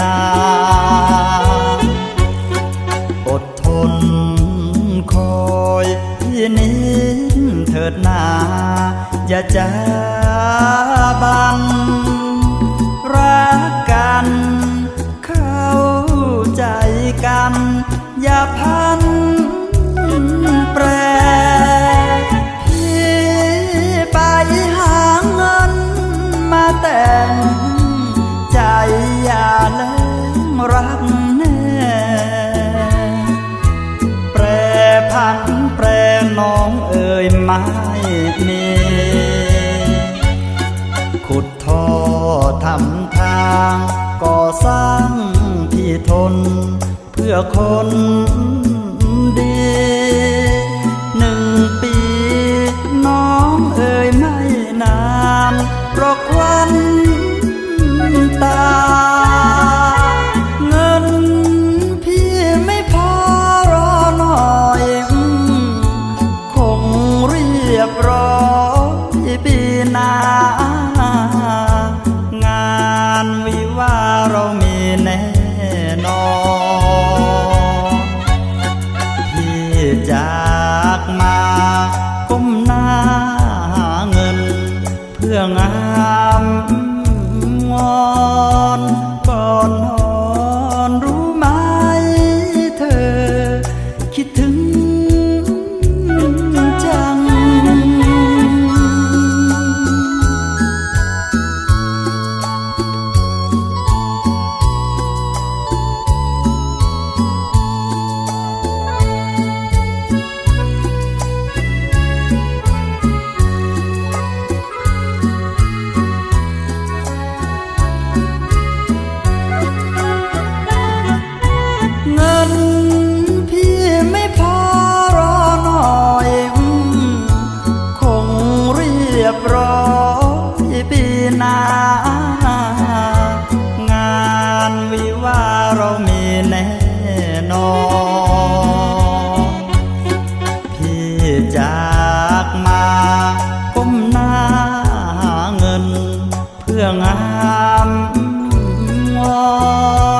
นาอดทนคอยนินเถิดนา อย่าจ้าบัง ทนเพื่อคน จากมาก้มหน้าหาเงิน เพื่องามงอ จากมาก้มหน้าเงิน เพื่องามวอน